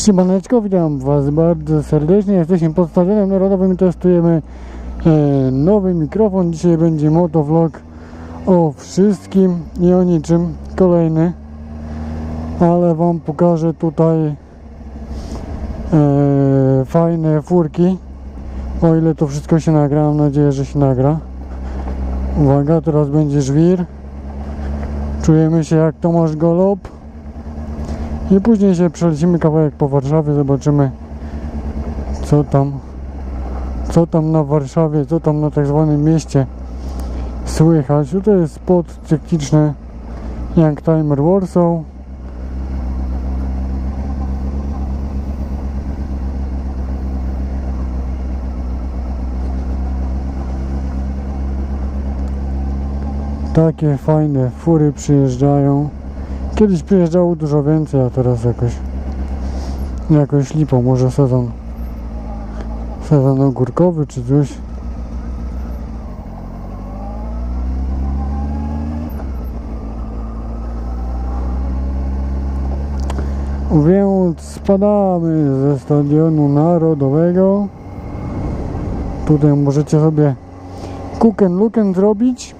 Siemaneczko, witam Was bardzo serdecznie. Jesteśmy pod Stadionem Narodowym i testujemy e, nowy mikrofon. Dzisiaj będzie motovlog o wszystkim i o niczym. Kolejny. Ale Wam pokażę tutaj e, fajne furki. O ile to wszystko się nagra, mam nadzieję, że się nagra. Uwaga, teraz będzie żwir. Czujemy się jak Tomasz Golob. I później się przelecimy kawałek po Warszawie, zobaczymy co tam, co tam na Warszawie, co tam na tak zwanym mieście słychać. Tutaj jest spot cykliczny Young Timer Warsaw. Takie fajne fury przyjeżdżają. Kiedyś przyjeżdżało dużo więcej, a teraz jakoś jakoś lipo, może sezon sezon ogórkowy czy coś. Więc spadamy ze stadionu narodowego. Tutaj możecie sobie kuken luken zrobić.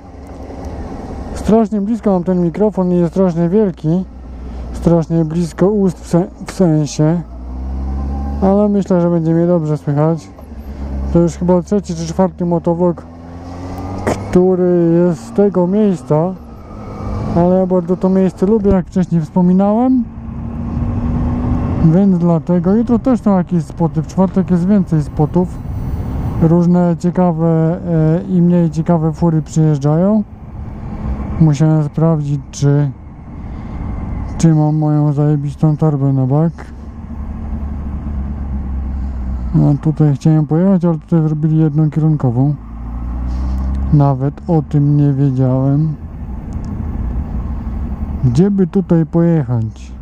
Strasznie blisko mam ten mikrofon i jest strasznie wielki. Strasznie blisko ust w, se w sensie. Ale myślę, że będzie mnie dobrze słychać. To już chyba trzeci czy czwarty motowlog, który jest z tego miejsca. Ale ja bardzo to miejsce lubię, jak wcześniej wspominałem. Więc dlatego. Jutro też są jakieś spoty. W czwartek jest więcej spotów. Różne ciekawe e, i mniej ciekawe fury przyjeżdżają. Musiałem sprawdzić, czy czy mam moją zajebistą torbę na bak. No tutaj chciałem pojechać, ale tutaj zrobili jedną kierunkową. Nawet o tym nie wiedziałem. Gdzie by tutaj pojechać?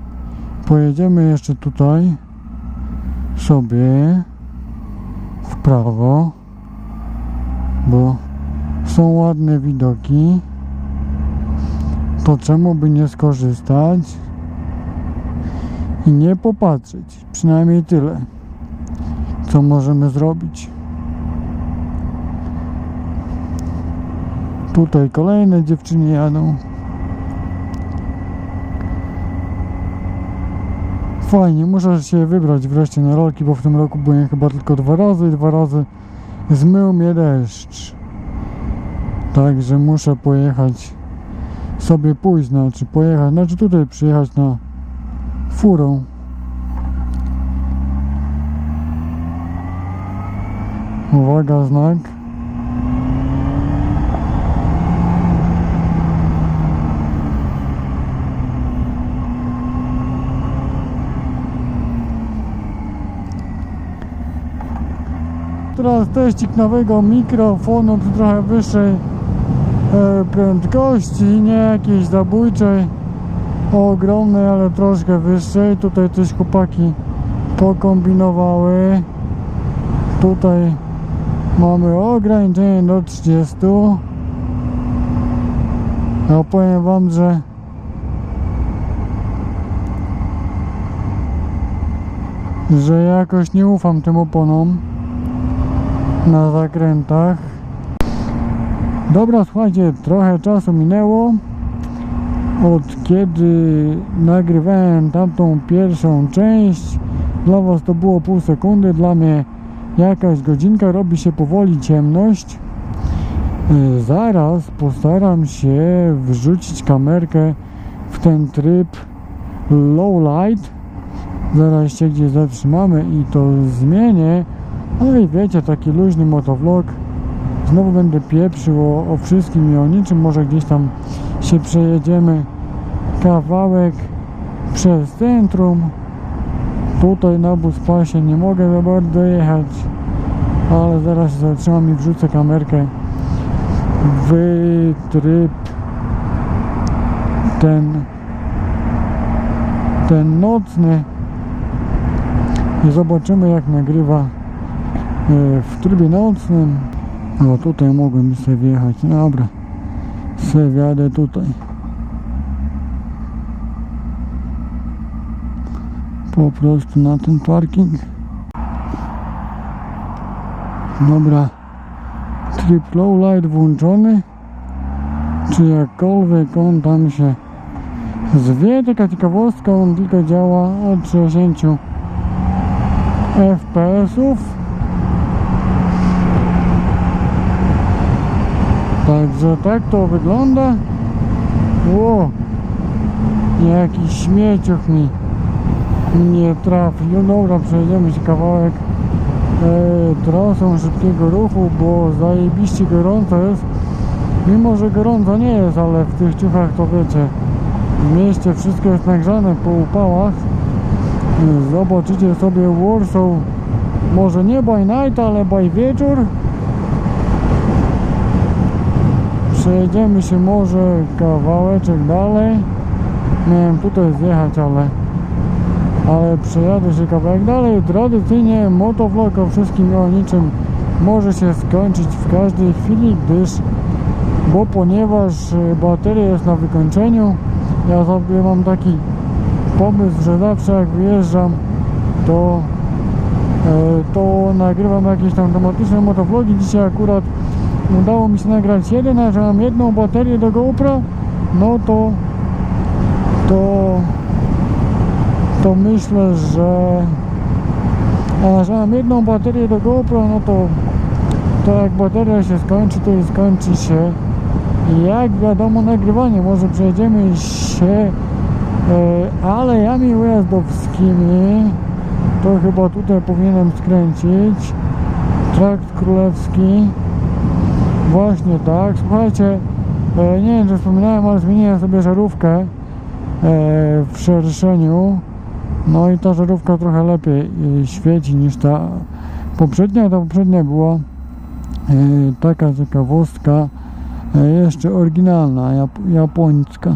Pojedziemy jeszcze tutaj sobie w prawo, bo są ładne widoki to czemu by nie skorzystać i nie popatrzeć? Przynajmniej tyle, co możemy zrobić. Tutaj kolejne dziewczyny jadą. Fajnie, muszę się wybrać wreszcie na rolki, bo w tym roku byłem chyba tylko dwa razy i dwa razy zmył mnie deszcz. Także muszę pojechać sobie pójść, znaczy pojechać, znaczy tutaj przyjechać na furą. Uwaga, znak. Teraz teścik nowego mikrofonu trochę wyższej prędkości, nie jakiejś zabójczej, ogromnej, ale troszkę wyższej. Tutaj coś chłopaki pokombinowały. Tutaj mamy ograniczenie do 30. Ja powiem wam, że że jakoś nie ufam tym oponom na zakrętach. Dobra, słuchajcie, trochę czasu minęło od kiedy nagrywałem tamtą pierwszą część. Dla Was to było pół sekundy, dla mnie jakaś godzinka, robi się powoli ciemność. Yy, Zaraz postaram się wrzucić kamerkę w ten tryb low light. Zaraz się gdzieś zatrzymamy i to zmienię. No i wiecie, taki luźny motovlog. Znowu będę pieprzył o, o wszystkim i o niczym. Może gdzieś tam się przejedziemy kawałek przez centrum. Tutaj na buspasie nie mogę za bardzo jechać, ale zaraz się zatrzymam i wrzucę kamerkę w tryb ten ten nocny i zobaczymy jak nagrywa e, w trybie nocnym o tutaj mogłem sobie wjechać. Dobra. Se wjadę tutaj. Po prostu na ten parking. Dobra, tryb low light włączony, czy jakkolwiek on tam się zwie, taka ciekawostka, on tylko działa od 60 FPS-ów. Także tak to wygląda. Ło, jakiś śmieciuch mi nie trafił. No dobra, przejdziemy się kawałek e, trasą szybkiego ruchu, bo zajebiście gorąco jest. Mimo, że gorąco nie jest, ale w tych ciuchach to wiecie, w mieście wszystko jest nagrzane po upałach. Zobaczycie sobie Warsaw, może nie by night, ale by wieczór. Przejedziemy się może kawałeczek dalej. Miałem tutaj zjechać, ale ale przejadę się kawałek dalej. Tradycyjnie motovlog o wszystkim o niczym może się skończyć w każdej chwili, gdyż bo ponieważ e, bateria jest na wykończeniu, ja sobie mam taki pomysł, że zawsze jak wyjeżdżam, to e, to nagrywam jakieś tam tematyczne motovlogi. Dzisiaj akurat udało mi się nagrać jeden, a że mam jedną baterię do GoPro, no to to to myślę, że a że mam jedną baterię do GoPro, no to to jak bateria się skończy, to i skończy się. Jak wiadomo nagrywanie, może przejdziemy się e, alejami ujazdowskimi to chyba tutaj powinienem skręcić. Trakt królewski właśnie tak, słuchajcie e, nie wiem czy wspominałem, ale zmieniłem sobie żarówkę e, w szerszeniu no i ta żarówka trochę lepiej e, świeci niż ta poprzednia. Ta poprzednia była taka ciekawostka jeszcze oryginalna, jap japońska.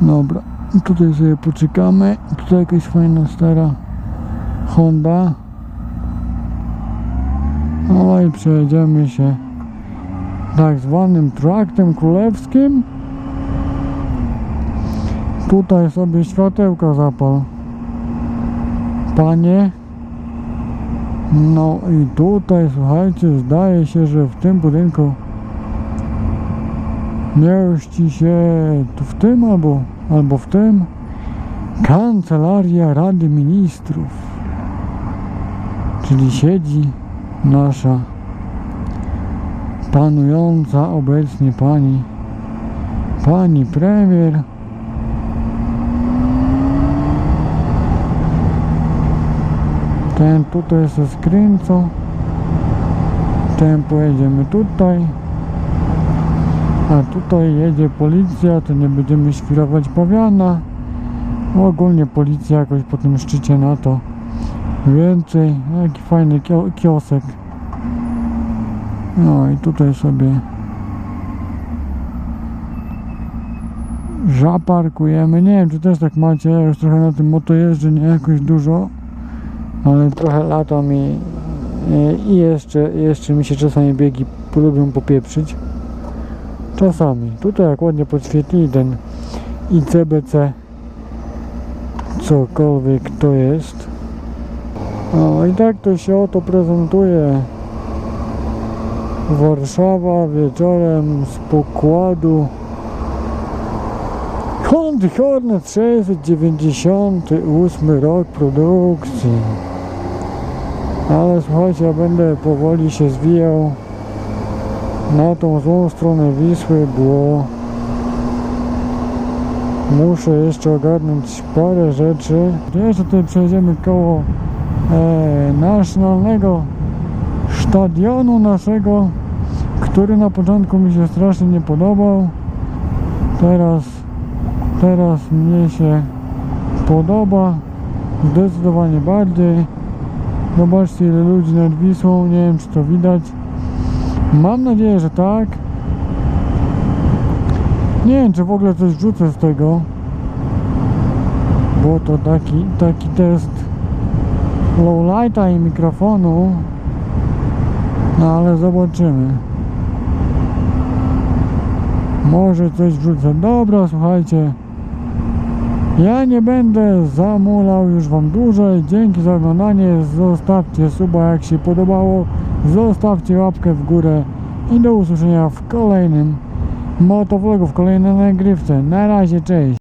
Dobra, tutaj sobie poczekamy. Tutaj jakaś fajna stara Honda. No i przejedziemy się tak zwanym traktem królewskim. Tutaj sobie światełka zapal. Panie. No i tutaj słuchajcie, zdaje się, że w tym budynku mieści się tu w tym albo, albo w tym Kancelaria Rady Ministrów. Czyli siedzi nasza panująca obecnie pani pani premier. Ten tutaj se skręca. Ten pojedziemy tutaj. A tutaj jedzie policja to nie będziemy świrować pawiana ogólnie policja jakoś po tym szczycie na to więcej jaki fajny kio- kiosek no i tutaj sobie zaparkujemy nie wiem czy też tak macie ja już trochę na tym moto jeżdżę nie jakoś dużo ale trochę latam i, i jeszcze, jeszcze mi się czasami biegi lubią popieprzyć. Czasami. Tutaj jak ładnie podświetlili ten ICBC cokolwiek to jest. No i tak to się oto prezentuje Warszawa wieczorem z pokładu Honda Hornet 698 rok produkcji. Ale słuchajcie, ja będę powoli się zwijał na tą złą stronę Wisły, bo muszę jeszcze ogarnąć parę rzeczy. Jeszcze tutaj przejdziemy koło e, stadionu naszego, który na początku mi się strasznie nie podobał. Teraz, teraz mnie się podoba zdecydowanie bardziej. Zobaczcie ile ludzi nad Wisłą, nie wiem czy to widać. Mam nadzieję, że tak. Nie wiem czy w ogóle coś wrzucę z tego. Bo to taki, taki test lowlighta i mikrofonu. No ale zobaczymy. Może coś wrzucę. Dobra, słuchajcie. Ja nie będę zamulał już Wam dłużej. Dzięki za oglądanie. Zostawcie suba jak się podobało. Zostawcie łapkę w górę. I do usłyszenia w kolejnym motovlogu, w kolejnej nagrywce. Na razie, cześć.